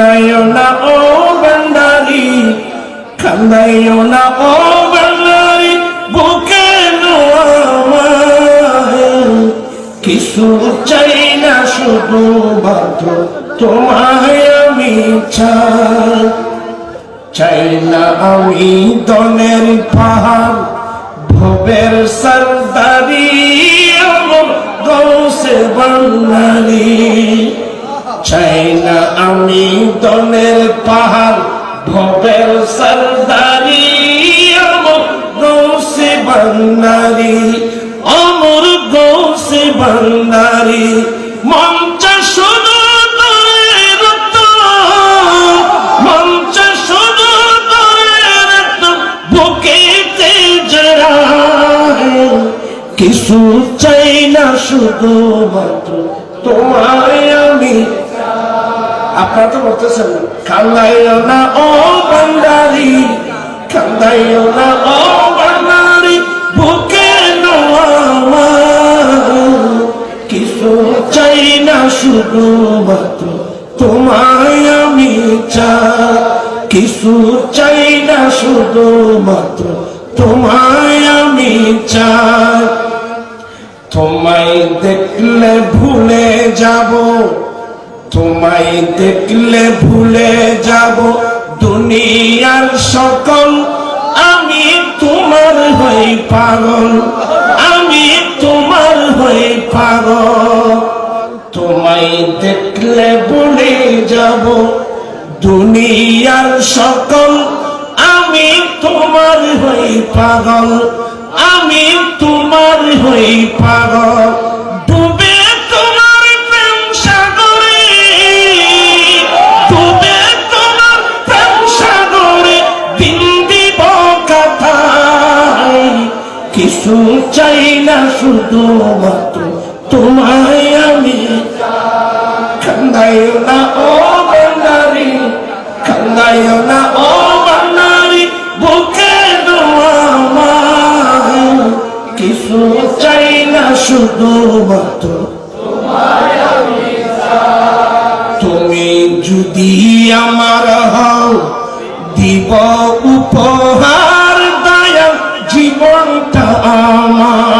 কান্দাইও না, ও বান্দারি কান্দাইও না, ও বান্দারি কিছু চাই না, শুধু মাত্র তোমায় আমি চাই। চাই না আমি দনের পাহাড়, ভবের সরদারি গৌসে বান্দারি। চাই না আমি দনের পাহাড়, ভবের সরদারি গৌসে বন্দারি, অমর গৌসে বন্দারি, মঞ্চ কিছু চাই না শুধু মাত্র তোমায় আপনারা তো বলতেছেন কান্দাইও না ও বান্দারি, কান্দাইও না ও বান্দারি, বুকে কিছু চাই না শুধু মাত্র তোমায় আমি চাই। কিছু চাই না শুধু মাত্র তোমায় আমি চাই। তোমায় দেখলে ভুলে তোমায় দেখলে ভুলে যাব দুনিয়ার সকল। আমি তোমার হই পাগল, আমি তোমার হই পাগল। তোমায় দেখলে ভুলে যাব দুনিয়ার সকল। আমি তোমার হই পাগল, আমি কিছু চাই না, শুধু মাত্র তোমায় আমি। কান্দাইও না, ও বান্দারি কান্দাইও না, ও বান্দারি, বুকে কিছু চাই না, শুধু মাত্র তুমি যদি আমার হও, দিব উপহার। মনটা আমার।